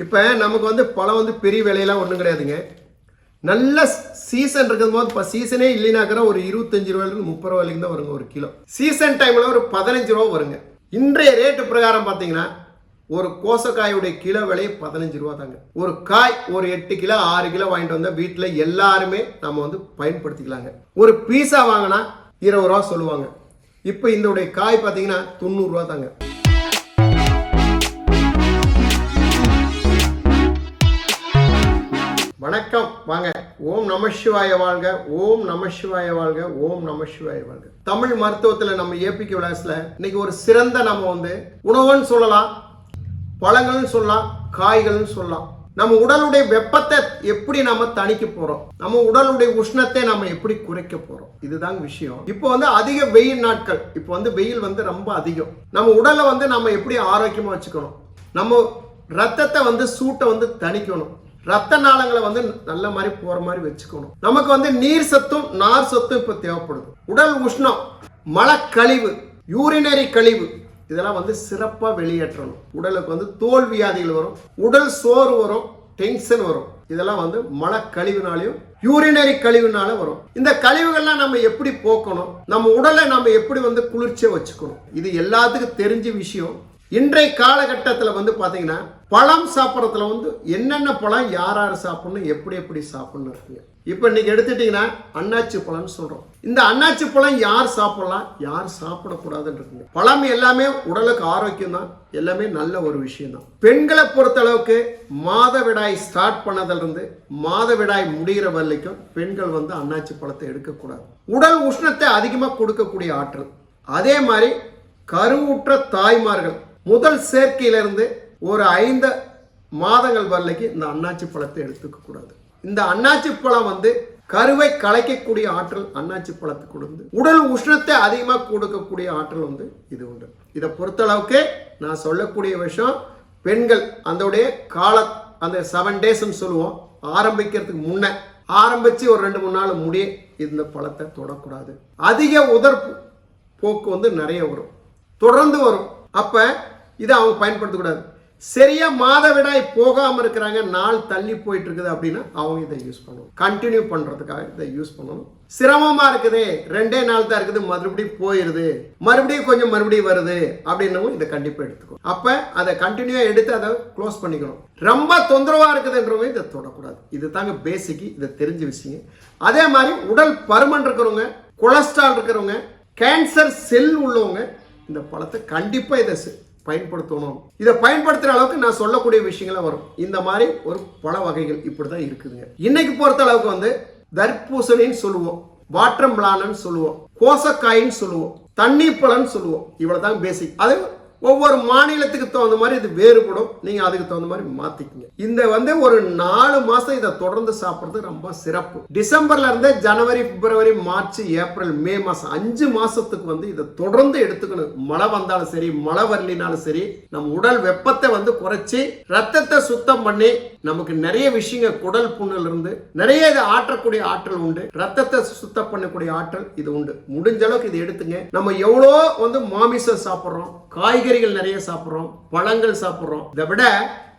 இப்போ நமக்கு வந்து பழம் வந்து பெரிய விலையெல்லாம் ஒன்றும் கிடையாதுங்க. நல்ல சீசன் இருக்கும் போது இப்போ சீசனே இல்லைனாக்கிற ஒரு இருபத்தஞ்சு ரூபாயிலிருந்து முப்பது ரூபா வரைக்கும் தான் வருங்க ஒரு கிலோ. சீசன் டைமில் ஒரு பதினஞ்சு ரூபா வருங்க. இன்றைய ரேட்டு பிரகாரம் பார்த்தீங்கன்னா ஒரு கோசக்காயுடைய கிலோ விலை பதினஞ்சு ரூபா தாங்க. ஒரு காய் ஒரு எட்டு கிலோ ஆறு கிலோ வாங்கிட்டு வந்தால் வீட்டில் எல்லாருமே நம்ம வந்து பயன்படுத்திக்கலாங்க. ஒரு பீஸா வாங்கினா இருபது ரூபா சொல்லுவாங்க. இப்போ இதோடைய காய் பார்த்தீங்கன்னா தொண்ணூறுரூவா தாங்க. வணக்கம். வாங்க. ஓம் நம சிவாய வாழ்க. ஓம் நம சிவாய வாழ்க. ஓம் நம சிவாய வாழ்க. தமிழ் மருத்துவத்தில் நம்ம ஏபிகே விலாஸில் இன்னைக்கு ஒரு சிறந்த நம்ம வந்து உணவுன்னு சொல்லலாம் பழங்கள்னு சொல்லலாம் காய்கள்னு சொல்லலாம். நம்ம உடலுடைய வெப்பத்தை எப்படி நம்ம தணிக்க போறோம்? நம்ம உடலுடைய உஷ்ணத்தை நம்ம எப்படி குறைக்க போறோம்? இதுதான் விஷயம். இப்போ வந்து அதிக வெயில் நாட்கள். இப்போ வந்து வெயில் வந்து ரொம்ப அதிகம். நம்ம உடலை வந்து நம்ம எப்படி ஆரோக்கியமா வச்சுக்கணும்? நம்ம ரத்தத்தை வந்து சூட்டை வந்து தணிக்கணும். ரத்த நாளங்களை வந்து நல்ல மாதிரி போற மாதிரி வச்சுக்கணும். நமக்கு வந்து நீர் சத்தும் நார் சத்தும் இப்போ தேவைப்படுது. உடல் உஷ்ணம் மலக்கழிவு யூரினரி கழிவு இதெல்லாம் வந்து சிறப்பாக வெளியேற்றணும். உடலுக்கு வந்து தோல் வியாதிகள் வரும் உடல் சோறு வரும் டென்ஷன் வரும். இதெல்லாம் வந்து மலக்கழிவுனாலையும் யூரினரி கழிவுனால வரும். இந்த கழிவுகள்லாம் நம்ம எப்படி போக்கணும்? நம்ம உடலை நம்ம எப்படி வந்து குளிர்ச்சியாக வச்சுக்கணும்? இது எல்லாத்துக்கும் தெரிஞ்ச விஷயம். இன்றைய காலகட்டத்தில் வந்து பார்த்தீங்கன்னா பழம் சாப்பிட்றதுல வந்து என்னென்ன பழம் யார் யார் சாப்பிடணும் எப்படி எப்படி சாப்பிடணும் இருக்குங்க இப்போ இன்னைக்கு எடுத்துட்டீங்கன்னா அன்னாச்சி பழம்னு சொல்கிறோம் இந்த அன்னாச்சி பழம் யார் சாப்பிடலாம் யார் சாப்பிடக்கூடாதுன்னு இருக்குங்க பழம் எல்லாமே உடலுக்கு ஆரோக்கியம் தான் எல்லாமே நல்ல ஒரு விஷயம் தான் பெண்களை பொறுத்த அளவுக்கு மாதவிடாய் ஸ்டார்ட் பண்ணதிலிருந்து மாதவிடாய் முடிகிற வரைக்கும் பெண்கள் வந்து அன்னாச்சி பழத்தை எடுக்கக்கூடாது. உடல் உஷ்ணத்தை அதிகமாக கொடுக்கக்கூடிய ஆற்றல். அதே மாதிரி கருவுற்ற தாய்மார்கள் முதல் சேர்க்கையிலிருந்து ஒரு ஐந்து மாதங்கள் வரலைக்கு இந்த அன்னாச்சி பழத்தை எடுத்துக்க கூடாது. இந்த அன்னாச்சி பழம் வந்து கருவை கலைக்கக்கூடிய ஆற்றல் அன்னாச்சி பழத்துக்கு உண்டு. உடல் உஷ்ணத்தை அதிகமாக கொடுக்கக்கூடிய ஆற்றல் வந்து இது உண்டு. இதை பொறுத்தளவுக்கு நான் சொல்லக்கூடிய விஷயம் பெண்கள் அதோடைய கால அந்த செவன் டேஸ்ன்னு சொல்லுவோம் ஆரம்பிக்கிறதுக்கு முன்ன ஆரம்பித்து ஒரு ரெண்டு மூணு நாள் முடிய இந்த பழத்தை தொடக்கூடாது. அதிக உதர் போக்கு வந்து நிறைய வரும். தொடர்ந்து வரும். அப்போ இதை அவங்க பயன்படுத்தக்கூடாது சரியா மாதவிடாய் போகாமல் இருக்கிறாங்க நாள் தள்ளி போயிட்டு இருக்குது அப்படின்னா அவங்க இதை யூஸ் பண்ணணும். கண்டினியூ பண்ணுறதுக்காக இதை யூஸ் பண்ணணும். சிரமமாக இருக்குது ரெண்டே நாள் தான் இருக்குது மறுபடியும் போயிடுது மறுபடியும் கொஞ்சம் மறுபடியும் வருது அப்படின்னவும் இதை கண்டிப்பாக எடுத்துக்கணும் அப்போ அதை கண்டினியூவாக எடுத்து அதை க்ளோஸ் பண்ணிக்கணும். ரொம்ப தொந்தரவாக இருக்குதுன்றவங்க இதை தொடக்கூடாது. இது தாங்க பேசிக்கு இதை தெரிஞ்ச விஷயம் அதே மாதிரி உடல் பருமன் இருக்கிறவங்க கொலஸ்ட்ரால் இருக்கிறவங்க கேன்சர் செல் உள்ளவங்க இந்த பழத்தை கண்டிப்பாக இதை செ- பயன்படுத்தணும். இதை பயன்படுத்துற அளவுக்கு நான் சொல்லக்கூடிய விஷயங்கள்லாம் வரும். இந்த மாதிரி ஒரு பல வகைகள் இப்படி தான் இருக்குதுங்க. இன்னைக்கு பொறுத்த அளவுக்கு வந்து தர்பூசணின்னு சொல்லுவோம் வாட்டர் மிளானன்னு சொல்லுவோம் கோசக்காயின்னு சொல்லுவோம் தண்ணி பழம்னு சொல்லுவோம். இவ்வளவுதான் பேசிக் அது ஒவ்வொரு மாநிலத்துக்கு தகுந்த மாதிரி இது வேறுபடும். நீங்கள் அதுக்கு தகுந்த மாதிரி மாத்திக்கங்க. இந்த வந்து ஒரு நாலு மாதம் இதை தொடர்ந்து சாப்பிட்றது ரொம்ப சிறப்பு. டிசம்பர்ல இருந்து ஜனவரி பிப்ரவரி மார்ச் ஏப்ரல் மே மாதம் அஞ்சு மாதத்துக்கு வந்து இதை தொடர்ந்து எடுத்துக்கணும். மழை வந்தாலும் சரி மழை வரலினாலும் சரி நம்ம உடல் வெப்பத்தை வந்து குறைச்சி ரத்தத்தை சுத்தம் பண்ணி நமக்கு நிறைய விஷயங்கள் குடல் புண்ணில் இருந்து நிறைய இதை ஆற்றக்கூடிய ஆற்றல் உண்டு. ரத்தத்தை சுத்தம் பண்ணக்கூடிய ஆற்றல் இது உண்டு. முடிஞ்ச அளவுக்கு இதை எடுத்துங்க. நம்ம எவ்வளோ வந்து மாமிசம் சாப்பிட்றோம் காய்கறி காய்கறிகள் நிறைய சாப்பிட்றோம் பழங்கள் சாப்பிட்றோம். இதை விட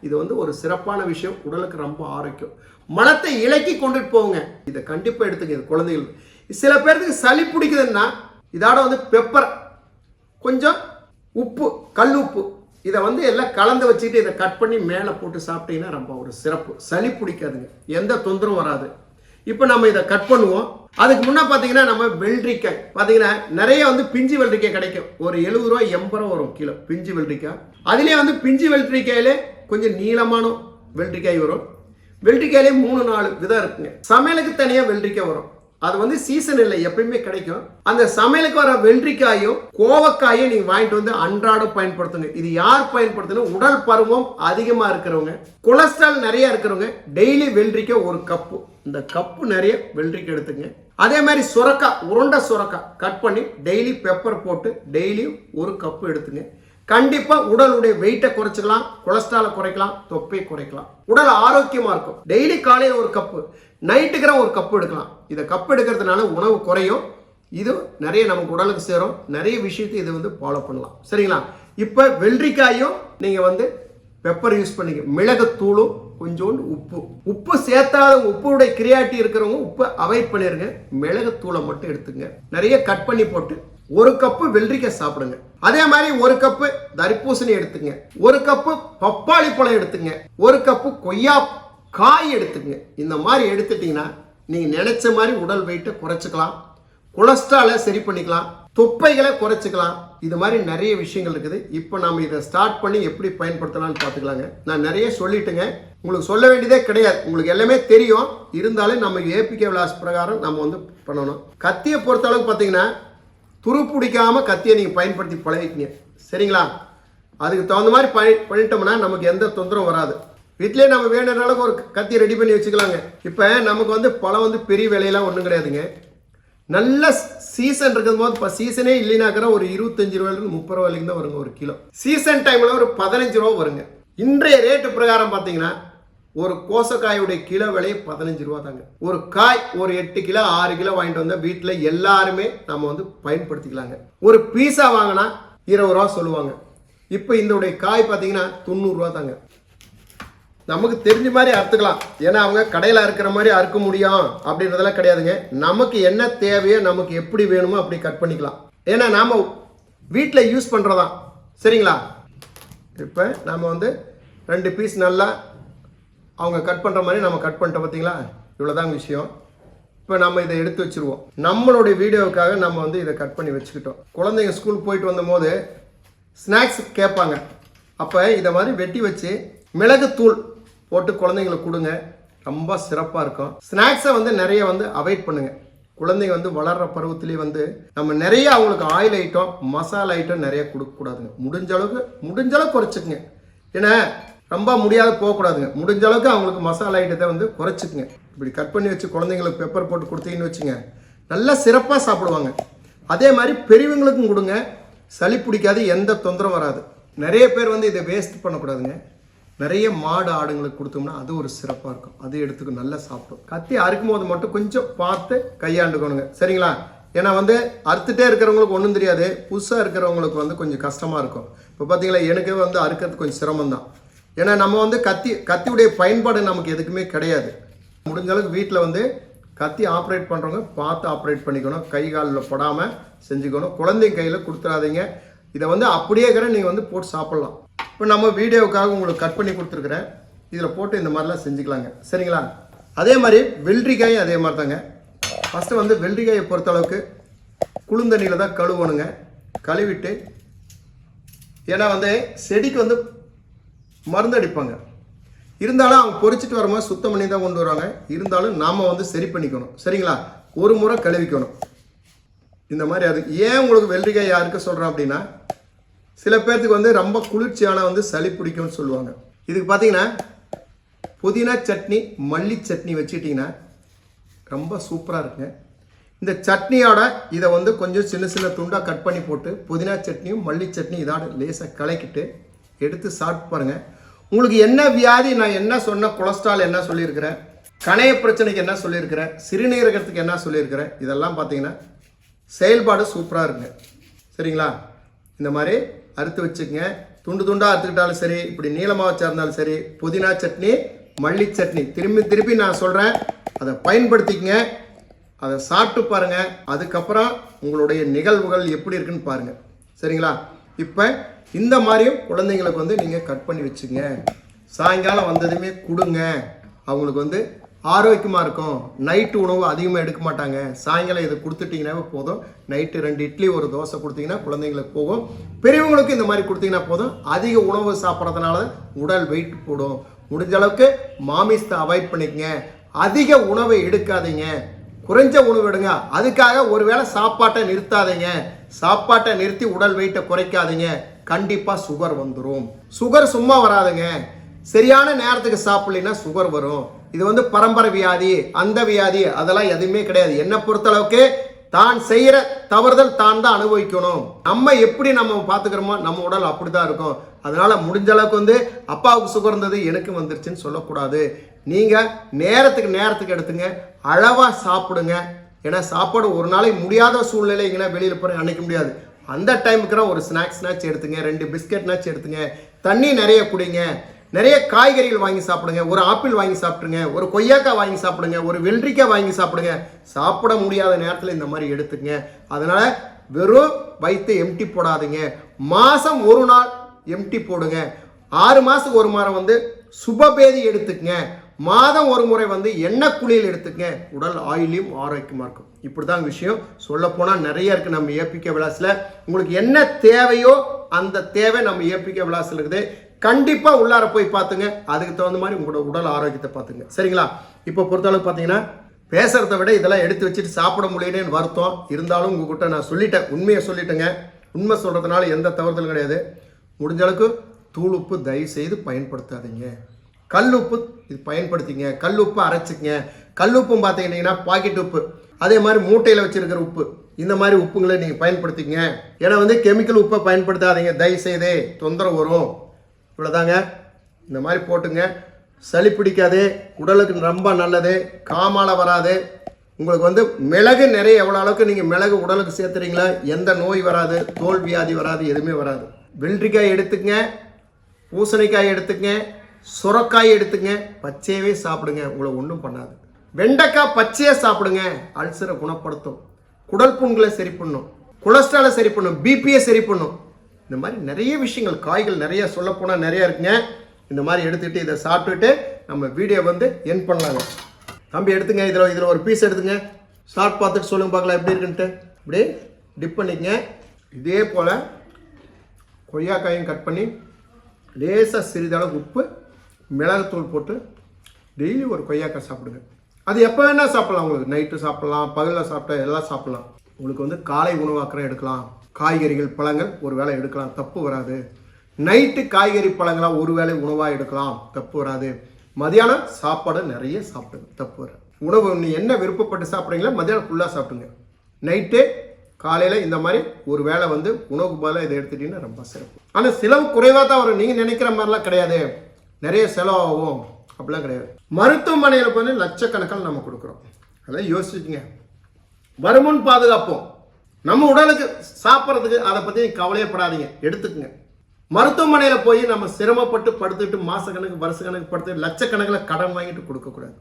இது வந்து ஒரு சிறப்பான விஷயம். உடலுக்கு ரொம்ப ஆரோக்கியம். மனத்தை இலக்கி கொண்டுட்டு போங்க. இதை கண்டிப்பாக எடுத்துங்க இது குழந்தைகள். சில பேருக்கு சளி பிடிக்குதுன்னா இதோட வந்து பெப்பர் கொஞ்சம் உப்பு கல் உப்பு. இதை வந்து எல்லாம் கலந்து வச்சுட்டு இதை கட் பண்ணி மேலே போட்டு சாப்பிட்டீங்கன்னா ரொம்ப ஒரு சிறப்பு. சளி பிடிக்காதுங்க. எந்த தொந்தரவும் வராது. இப்போ நம்ம இதை கட் பண்ணுவோம். அதுக்கு முன்னே பார்த்தீங்கன்னா நம்ம வெள்ளரிக்காய். பார்த்தீங்கன்னா நிறைய வந்து பிஞ்சு வெள்ளரிக்காய் கிடைக்கும். ஒரு எழுபது ரூபா எண்பது ரூபா வரும் கிலோ பிஞ்சு வெள்ளரிக்காய். அதுலேயே வந்து பிஞ்சு வெள்ளரிக்காயிலே கொஞ்சம் நீளமான வெள்ளரிக்காய் வரும். வெள்ளரிக்காயிலே மூணு நாலு விதம் இருக்குங்க. சமையலுக்கு தனியாக வெள்ளரிக்காய் வரும். அது வந்து சீசன் இல்லை எப்பயுமே கிடைக்கும். அந்த சமையலுக்கு வர வெள்ளரிக்காயும் கோவக்காயும் நீங்க வாங்கிட்டு வந்து அன்றாடம் பயன்படுத்துங்க. இது யார் பயன்படுத்தணும் உடல் பருவம் அதிகமா இருக்கிறவங்க கொலஸ்ட்ரால் நிறைய இருக்கிறவங்க டெய்லி வெள்ளரிக்காய் ஒரு கப்பு. இந்த கப்பு நிறைய வெள்ளரிக்காய் எடுத்துங்க அதே மாதிரி சுரக்காய் உருண்டை சுரக்காய் கட் பண்ணி டெய்லி பெப்பர் போட்டு டெய்லியும் ஒரு கப்பு எடுத்துங்க. கண்டிப்பா உடலுடைய வெயிட்டை குறைச்சிக்கலாம் கொலஸ்ட்ராலை குறைக்கலாம் தொப்பை குறைக்கலாம். உடல் ஆரோக்கியமா இருக்கும். டெய்லி காலையில் ஒரு கப்பு. நைட்டுக்கிற ஒரு கப்பு எடுக்கலாம். இதை கப் எடுக்கிறதுனால உணவு குறையும். இது நிறைய நமக்கு உடலுக்கு சேரும். நிறைய விஷயத்தை இது வந்து ஃபாலோ பண்ணலாம். சரிங்களா? இப்போ வெள்ளரிக்காயும் நீங்கள் வந்து பெப்பர் யூஸ் பண்ணிக்க மிளகுத்தூளும் கொஞ்சோண்டு உப்பு. உப்பு சேர்த்தாத உப்புடைய கிரியாட்டி இருக்கிறவங்க உப்பை அவாய்ட் பண்ணிருங்க. மிளகுத்தூளை மட்டும் எடுத்துங்க. நிறைய கட் பண்ணி போட்டு ஒரு கப்பு வெள்ளரிக்காய் சாப்பிடுங்க. அதே மாதிரி ஒரு கப்பு தரிப்பூசணி எடுத்துங்க. ஒரு கப்பு பப்பாளி பழம் எடுத்துங்க. ஒரு கப்பு கொய்யா காய் எடுத்துக்கங்க இந்த மாதிரி எடுத்துட்டீங்கன்னா நீங்கள் நினச்ச மாதிரி உடல் வெயிட்டை குறைச்சிக்கலாம். கொலஸ்ட்ராலை சரி பண்ணிக்கலாம். தொப்பைகளை குறைச்சிக்கலாம். இது மாதிரி நிறைய விஷயங்கள் இருக்குது. இப்போ நம்ம இதை ஸ்டார்ட் பண்ணி எப்படி பயன்படுத்தலாம்னு பார்த்துக்கலாங்க. நான் நிறைய சொல்லிட்டுங்க. உங்களுக்கு சொல்ல வேண்டியதே கிடையாது. உங்களுக்கு எல்லாமே தெரியும். இருந்தாலும் நம்ம ஏபிகே விலாஸ் பிரகாரம் நம்ம வந்து பண்ணணும். கத்தியை பொறுத்த அளவுக்கு பார்த்தீங்கன்னா துரு பிடிக்காம கத்தியை நீங்கள் பயன்படுத்தி பழகிக்கிங்க. சரிங்களா? அதுக்கு தகுந்த மாதிரி பணி பண்ணிட்டோம்னா நமக்கு எந்த தொந்தரவும் வராது. வீட்டிலே நம்ம வேணுன்ற அளவுக்கு ஒரு கத்தி ரெடி பண்ணி வச்சுக்கலாங்க. இப்போ நமக்கு வந்து பழம் வந்து பெரிய விலையெல்லாம் ஒன்றும் கிடையாதுங்க. நல்ல சீசன் இருக்கும் போது இப்போ சீசனே இல்லைனாக்கிற ஒரு இருபத்தஞ்சு ரூபாயிலிருந்து முப்பது ரூபா வரைக்கும் தான் வருங்க ஒரு கிலோ. சீசன் டைமில் ஒரு பதினஞ்சு ரூபா வருங்க. இன்றைய ரேட்டு பிரகாரம் பார்த்தீங்கன்னா ஒரு கோசக்காயுடைய கிலோ விலையை பதினஞ்சு ரூபா தாங்க. ஒரு காய் ஒரு எட்டு கிலோ ஆறு கிலோ வாங்கிட்டு வந்தால் வீட்டில் எல்லாருமே நம்ம வந்து பயன்படுத்திக்கலாங்க. ஒரு பீஸா வாங்கினா இருபது ரூபா சொல்லுவாங்க. இப்போ இதோடைய காய் பார்த்தீங்கன்னா தொண்ணூறுரூவா தாங்க. நமக்கு தெரிஞ்ச மாதிரி அறுத்துக்கலாம். ஏன்னா அவங்க கடையில் அறுக்கிற மாதிரி அறுக்க முடியும் அப்படின்றதெல்லாம் கிடையாதுங்க. நமக்கு என்ன தேவையோ நமக்கு எப்படி வேணுமோ அப்படி கட் பண்ணிக்கலாம். ஏன்னா நாம் வீட்டில் யூஸ் பண்ணுறதான் சரிங்களா? இப்போ நாம் வந்து ரெண்டு பீஸ் நல்லா அவங்க கட் பண்ணுற மாதிரி நம்ம கட் பண்ணிட்டோம் பார்த்தீங்களா இவ்வளோதாங்க விஷயம். இப்போ நம்ம இதை எடுத்து வச்சிருவோம். நம்மளுடைய வீடியோவுக்காக நம்ம வந்து இதை கட் பண்ணி வச்சுக்கிட்டோம். குழந்தைங்க ஸ்கூல் போயிட்டு வந்தபோது ஸ்நாக்ஸ் கேட்பாங்க. அப்போ இதை மாதிரி வெட்டி வச்சு மிளகுத்தூள் போட்டு குழந்தைங்களுக்கு கொடுங்க. ரொம்ப சிறப்பாக இருக்கும். ஸ்நாக்ஸை வந்து நிறைய வந்து அவாய்ட் பண்ணுங்க. குழந்தைங்க வந்து வளர்ற பருவத்திலேயே வந்து நம்ம நிறைய அவங்களுக்கு ஆயில் ஐட்டம் மசாலா ஐட்டம் நிறைய கொடுக்கக்கூடாதுங்க முடிஞ்ச அளவுக்கு முடிஞ்ச அளவுக்கு குறைச்சிக்குங்க. ஏன்னா ரொம்ப முடியாத போகக்கூடாதுங்க முடிஞ்ச அளவுக்கு அவங்களுக்கு மசாலா ஐட்டத்தை வந்து குறைச்சிக்குங்க. இப்படி கட் பண்ணி வச்சு குழந்தைங்களுக்கு பெப்பர் போட்டு கொடுத்தீங்கன்னு வச்சுங்க நல்லா சிறப்பாக சாப்பிடுவாங்க. அதே மாதிரி பெரியவங்களுக்கும் கொடுங்க. சளி பிடிக்காது எந்த தொந்தரவும் வராது. நிறைய பேர் வந்து இதை வேஸ்ட் பண்ணக்கூடாதுங்க. நிறைய மாடு ஆடுங்களுக்கு கொடுத்தோம்னா அது ஒரு சிறப்பாக இருக்கும். அது எடுத்துக்க நல்லா சாப்பிடும். கத்தி அறுக்கும் போது மட்டும் கொஞ்சம் பார்த்து கையாண்டுக்கணுங்க. சரிங்களா? ஏன்னா வந்து அறுத்துட்டே இருக்கிறவங்களுக்கு ஒன்றும் தெரியாது. புதுசாக இருக்கிறவங்களுக்கு வந்து கொஞ்சம் கஷ்டமாக இருக்கும். இப்போ பார்த்தீங்களா எனக்கே வந்து அறுக்கிறது கொஞ்சம் சிரமம் தான் ஏன்னா நம்ம வந்து கத்தி கத்தியுடைய பயன்பாடு நமக்கு எதுக்குமே கிடையாது. முடிஞ்ச அளவுக்கு வீட்டில் வந்து கத்தி ஆப்ரேட் பண்ணுறவங்க பார்த்து ஆப்ரேட் பண்ணிக்கணும். கை காலில் படாமல் செஞ்சுக்கணும். குழந்தைங்க கையில் கொடுத்துறாதீங்க. இதை வந்து அப்படியே இருக்கிற நீங்கள் வந்து போட்டு சாப்பிட்லாம். இப்போ நம்ம வீடியோவுக்காக உங்களுக்கு கட் பண்ணி கொடுத்துருக்குறேன். இதில் போட்டு இந்த மாதிரிலாம் செஞ்சுக்கலாங்க. சரிங்களா? அதே மாதிரி வெள்ளரிக்காயும் அதே மாதிரி தாங்க ஃபஸ்ட்டு வந்து வெள்ளரிக்காயை பொறுத்தளவுக்கு குளுந்தண்ணியில் தான் கழுவணுங்க. கழுவிட்டு ஏன்னா வந்து செடிக்கு வந்து மருந்து அடிப்பாங்க. இருந்தாலும் அவங்க பொறிச்சிட்டு வரும்போது சுத்தம் பண்ணி தான் கொண்டு வருவாங்க. இருந்தாலும் நாம் வந்து சரி பண்ணிக்கணும். சரிங்களா? ஒரு முறை கழுவிக்கணும். இந்த மாதிரி அது ஏன் உங்களுக்கு வெள்ளரிக்காய் யாருக்கு சொல்கிறேன் அப்படின்னா சில பேர்த்துக்கு வந்து ரொம்ப குளிர்ச்சியான வந்து சளி பிடிக்கும்னு சொல்லுவாங்க. இதுக்கு பார்த்தீங்கன்னா புதினா சட்னி மல்லி சட்னி வச்சுக்கிட்டிங்கன்னா ரொம்ப சூப்பராக இருக்குங்க. இந்த சட்னியோட இதை வந்து கொஞ்சம் சின்ன சின்ன துண்டாக கட் பண்ணி போட்டு புதினா சட்னியும் மல்லி சட்னி இதோட லேசாக கலக்கிட்டு எடுத்து சாப்பிட்டு பாருங்கள் உங்களுக்கு என்ன வியாதி நான் என்ன சொன்ன கொலஸ்ட்ரால் என்ன சொல்லியிருக்கிறேன் கணைய பிரச்சனைக்கு என்ன சொல்லியிருக்கிறேன் சிறுநீரகத்துக்கு என்ன சொல்லியிருக்கிறேன் இதெல்லாம் பார்த்தீங்கன்னா செயல்பாடு சூப்பராக இருக்குங்க. சரிங்களா? இந்த மாதிரி அறுத்து வச்சுக்கங்க. துண்டு துண்டாக அறுத்துக்கிட்டாலும் சரி இப்படி நீளமாக வச்சா இருந்தாலும் சரி புதினா சட்னி மல்லி சட்னி திரும்பி திருப்பி நான் சொல்கிறேன் அதை பயன்படுத்திக்கங்க. அதை சாப்பிட்டு பாருங்க. அதுக்கப்புறம் உங்களுடைய நிகழ்வுகள் எப்படி இருக்குன்னு பாருங்க. சரிங்களா? இப்போ இந்த மாதிரியும் குழந்தைங்களுக்கு வந்து நீங்கள் கட் பண்ணி வச்சுங்க சாயங்காலம் வந்ததுமே கொடுங்க. அவங்களுக்கு வந்து ஆரோக்கியமாக இருக்கும். நைட்டு உணவு அதிகமாக எடுக்க மாட்டாங்க. சாயங்காலம் இதை கொடுத்துட்டிங்கனாவே போதும். நைட்டு ரெண்டு இட்லி ஒரு தோசை கொடுத்தீங்கன்னா குழந்தைங்களுக்கு போகும். பெரியவங்களுக்கு இந்த மாதிரி கொடுத்தீங்கன்னா போதும். அதிக உணவு சாப்பிட்றதுனால உடல் வெயிட் போடும் முடிஞ்ச அளவுக்கு மாமிசத்தை அவாய்ட் பண்ணிக்கங்க. அதிக உணவை எடுக்காதீங்க. குறைஞ்ச உணவு எடுங்க. அதுக்காக ஒருவேளை சாப்பாட்டை நிறுத்தாதீங்க. சாப்பாட்டை நிறுத்தி உடல் வெயிட்டை குறைக்காதீங்க. கண்டிப்பாக சுகர் வந்துடும் சுகர் சும்மா வராதுங்க. சரியான நேரத்துக்கு சாப்பிடலைன்னா சுகர் வரும். இது வந்து பரம்பரை வியாதி அந்த வியாதி அதெல்லாம் எதுவுமே கிடையாது. என்னை பொறுத்தளவுக்கு தான் செய்கிற தவறுதல் தான் தான் அனுபவிக்கணும். நம்ம எப்படி நம்ம பார்த்துக்கிறோமோ நம்ம உடல் அப்படி தான் இருக்கும். அதனால் முடிஞ்ச அளவுக்கு வந்து அப்பாவுக்கு சுகர் இருந்தது எனக்கு வந்துருச்சுன்னு சொல்லக்கூடாது. நீங்கள் நேரத்துக்கு நேரத்துக்கு எடுத்துங்க அளவாக சாப்பிடுங்க. ஏன்னா சாப்பாடு ஒரு நாளைக்கு முடியாத சூழ்நிலைங்கன்னா வெளியில் போகிற அணைக்க முடியாது. அந்த டைமுக்குலாம் ஒரு ஸ்நாக்ஸ்னாச்சும் எடுத்துங்க ரெண்டு பிஸ்கெட்னாச்சும் எடுத்துங்க. தண்ணி நிறைய குடிங்க. நிறைய காய்கறிகள் வாங்கி சாப்பிடுங்க ஒரு ஆப்பிள் வாங்கி சாப்பிடுங்க ஒரு கொய்யாக்காய் வாங்கி சாப்பிடுங்க ஒரு வெள்ளரிக்காய் வாங்கி சாப்பிடுங்க. சாப்பிட முடியாத நேரத்தில் இந்த மாதிரி எடுத்துக்கங்க. அதனால வெறும் வயிற்று எம்டி போடாதீங்க. மாதம் ஒரு நாள் எம்டி போடுங்க. ஆறு மாதத்துக்கு ஒரு மாதம் வந்து சுபபேதி எடுத்துக்கங்க. மாதம் ஒரு முறை வந்து எண்ணெய் குளியல் எடுத்துக்கங்க. உடல் ஆயிலையும் ஆரோக்கியமாக இருக்கும். இப்படி தான் விஷயம். சொல்லப்போனால் நிறைய இருக்குது நம்ம ஏபிகே விளாஸில் உங்களுக்கு என்ன தேவையோ அந்த தேவை நம்ம ஏபிகே விளாஸில் இருக்குது. கண்டிப்பாக உள்ளார போய் பார்த்துங்க அதுக்கு தகுந்த மாதிரி உங்களோட உடல் ஆரோக்கியத்தை பார்த்துங்க சரிங்களா? இப்போ பொறுத்தளவுக்கு பார்த்தீங்கன்னா பேசுகிறத விட இதெல்லாம் எடுத்து வச்சுட்டு சாப்பிட முடியலன்னு வருத்தம் இருந்தாலும் உங்ககிட்ட நான் சொல்லிட்டேன். உண்மையை சொல்லிட்டேங்க. உண்மை சொல்கிறதுனால எந்த தவறுதலும் கிடையாது. முடிஞ்ச அளவுக்கு தூள் உப்பு தயவு செய்து பயன்படுத்தாதீங்க. கல் உப்பு இது பயன்படுத்திங்க. கல் உப்பு அரைச்சிக்கங்க கல் உப்பும் பார்த்தீங்கன்னா பாக்கெட் உப்பு. அதே மாதிரி மூட்டையில் வச்சுருக்கிற உப்பு. இந்த மாதிரி உப்புங்களை நீங்கள் பயன்படுத்திங்க. ஏன்னா வந்து கெமிக்கல் உப்பை பயன்படுத்தாதீங்க. தயவு செய்தே தொந்தரவு வரும். இவ்வளோதாங்க இந்த மாதிரி போட்டுங்க. சளி பிடிக்காது உடலுக்கு ரொம்ப நல்லது காமால வராது. உங்களுக்கு வந்து மிளகு நிறைய எவ்வளோ அளவுக்கு நீங்கள் மிளகு உடலுக்கு சேர்த்துறீங்களா எந்த நோய் வராது தோல் வியாதி வராது எதுவுமே வராது. வெள்ளரிக்காய் எடுத்துக்கங்க பூசணிக்காய் எடுத்துக்கங்க சுரக்காய் எடுத்துங்க பச்சையவே சாப்பிடுங்க. உங்களை ஒன்றும் பண்ணாது. வெண்டைக்காய் பச்சையாக சாப்பிடுங்க. அல்சரை குணப்படுத்தும். குடல் புண்களை சரி பண்ணும். கொலஸ்ட்ராலை சரி பண்ணும். பிபியை சரி பண்ணும். இந்த மாதிரி நிறைய விஷயங்கள் காய்கள் நிறைய சொல்லப்போனால் நிறைய இருக்குங்க. இந்த மாதிரி எடுத்துகிட்டு இதை சாப்பிட்டுட்டு நம்ம வீடியோ வந்து என் பண்ணலாங்க. தம்பி எடுத்துங்க. இதில் இதில் ஒரு பீஸ் எடுத்துங்க. ஸ்டார்ட் பார்த்துட்டு சொல்லுங்க பார்க்கலாம் எப்படி இருக்குன்ட்டு. இப்படி டிப் பண்ணிக்கங்க. இதே போல் கொய்யாக்காயும் கட் பண்ணி லேசாக சிறிதளவு உப்பு மிளகுத்தூள் போட்டு டெய்லி ஒரு கொய்யாக்காய் சாப்பிடுங்க. அது எப்போ வேணால் சாப்பிட்லாம். உங்களுக்கு நைட்டு சாப்பிட்லாம் பகலில் சாப்பிட்டா எல்லாம் சாப்பிட்லாம். உங்களுக்கு வந்து காலை உணவாக்கிற எடுக்கலாம். காய்கறிகள் பழங்கள் ஒரு வேளை எடுக்கலாம் தப்பு வராது. நைட்டு காய்கறி பழங்களாக ஒரு வேளை உணவாக எடுக்கலாம் தப்பு வராது. மதியானம் சாப்பாடு நிறைய சாப்பிடுங்க தப்பு வராது. உணவு நீ என்ன விருப்பப்பட்டு சாப்பிட்றீங்களோ மதியானம் ஃபுல்லாக சாப்பிடுங்க. நைட்டு காலையில் இந்த மாதிரி ஒரு வேளை வந்து உணவுக்கு பதிலாக இதை எடுத்துட்டீங்கன்னா ரொம்ப சிறப்பு. ஆனால் செலவு குறைவாக தான் வரும். நீங்கள் நினைக்கிற மாதிரிலாம் கிடையாது. நிறைய செலவாகும். அப்படிலாம் கிடையாது. மருத்துவமனையில் வந்து லட்சக்கணக்கில் நம்ம கொடுக்குறோம். அதெல்லாம் யோசிச்சுங்க வருமுன் பாதுகாப்போம். நம்ம உடலுக்கு சாப்பிட்றதுக்கு அதை பற்றி கவலையப்படாதீங்க. எடுத்துக்கங்க. மருத்துவமனையில் போய் நம்ம சிரமப்பட்டு படுத்துட்டு மாதக்கணக்கு வருஷக்கணக்கு படுத்து லட்சக்கணக்கில் கடன் வாங்கிட்டு கொடுக்கக்கூடாது.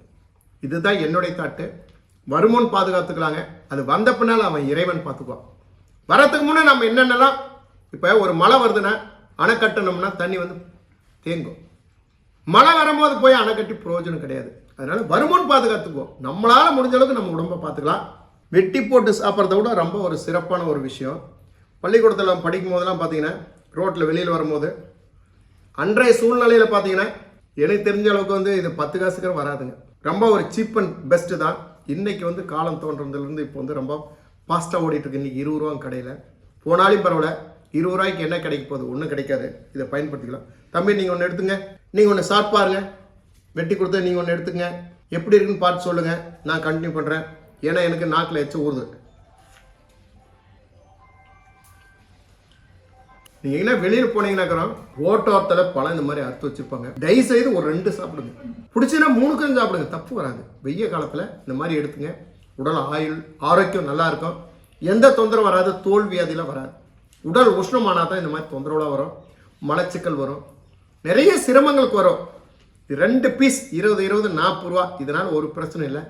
இதுதான் என்னுடைய தாட்டு. வருமுன் பாதுகாத்துக்கலாங்க. அது வந்த பின்னால் அவன் இறைவன் பார்த்துக்குவான். வரத்துக்கு முன்னே நம்ம என்னென்னலாம் இப்போ ஒரு மழை வருதுன்னா அணை கட்டணும்னா தண்ணி வந்து தேங்கும். மழை வரும்போது போய் அணை கட்டி பிரயோஜனம் கிடையாது. அதனால வருமுன் பாதுகாத்துக்குவோம். நம்மளால் முடிஞ்ச அளவுக்கு நம்ம உடம்பை பார்த்துக்கலாம். வெட்டி போட்டு சாப்பிட்றத விட ரொம்ப ஒரு சிறப்பான ஒரு விஷயம். பள்ளிக்கூடத்தில் படிக்கும் போதெல்லாம் பார்த்தீங்கன்னா ரோட்டில் வெளியில் வரும்போது அன்றைய சூழ்நிலையில் பார்த்தீங்கன்னா எனக்கு தெரிஞ்ச அளவுக்கு வந்து இது பத்து காசுக்கு வராதுங்க. ரொம்ப ஒரு சீப் அண்ட் பெஸ்ட்டு தான். இன்றைக்கி வந்து காலம் தோன்றதுலேருந்து இப்போ வந்து ரொம்ப ஃபாஸ்ட்டாக ஓடிட்டுருக்கு. இன்றைக்கி இருபது ரூபா கடையில். போனாலும் பரவாயில்ல. இருபது ரூபாய்க்கு என்ன கிடைக்க போகுது? ஒன்றும் கிடைக்காது. இதை பயன்படுத்திக்கலாம். தம்பி நீங்கள் ஒன்று எடுத்துங்க. நீங்கள் ஒன்று சாப்பிட்டு பாருங்க. வெட்டி கொடுத்து நீங்கள் ஒன்று எடுத்துங்க எப்படி இருக்குன்னு பார்த்து சொல்லுங்கள் நான் கண்டினியூ பண்ணுறேன் ஏன்னா எனக்கு நாக்கில் எச்ச ஊறுது. நீங்க என்ன வெளியில் போனீங்கன்னாக்கிறோம் ரோட்டோரத்தில் பழம் இந்த மாதிரி அறுத்து வச்சிருப்பாங்க. தயவு செய்து ஒரு ரெண்டு சாப்பிடுங்க. பிடிச்சுன்னா மூணுக்கும் சாப்பிடுங்க. தப்பு வராது. வெய்ய காலத்தில் இந்த மாதிரி எடுத்துங்க. உடல் ஆயுள் ஆரோக்கியம் நல்லா இருக்கும். எந்த தொந்தரவும் வராது தோல் வராது. உடல் உஷ்ணமானா தான் இந்த மாதிரி தொந்தரவுலாம் வரும். மலச்சிக்கல் வரும். நிறைய சிரமங்களுக்கு வரும். ரெண்டு பீஸ் இருபது இருபது நாற்பது ரூபா. இதனால் ஒரு பிரச்சனை இல்லை.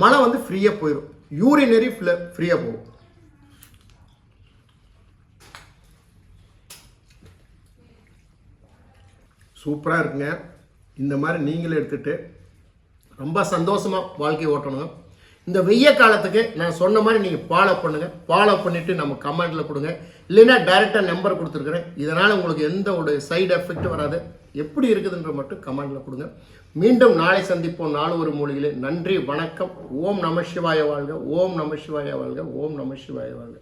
மழை வந்து ஃப்ரீயாக போயிடும் யூரினரி ஃப்ரீயாக போகும். சூப்பராக இருக்குங்க. இந்த மாதிரி நீங்களே எடுத்துகிட்டு ரொம்ப சந்தோஷமாக வாழ்க்கை ஓட்டணும் இந்த வெய்ய காலத்துக்கு நான் சொன்ன மாதிரி நீங்கள் ஃபாலோ பண்ணுங்கள் ஃபாலோ பண்ணிவிட்டு நம்ம கமெண்ட்டில் கொடுங்க. இல்லைன்னா டைரெக்டாக நம்பர் கொடுத்துருக்குறேன். இதனால் உங்களுக்கு எந்த ஒரு சைடு எஃபெக்ட் வராது. எப்படி இருக்குதுன்ற மட்டும் கமெண்ட்டில் கொடுங்க. மீண்டும் நாளை சந்திப்போம். நாலு ஒரு மூலிகளே நன்றி வணக்கம். ஓம் நம சிவாய வாழ்க. ஓம் நம சிவாய வாழ்க. ஓம் நம சிவாய வாழ்க.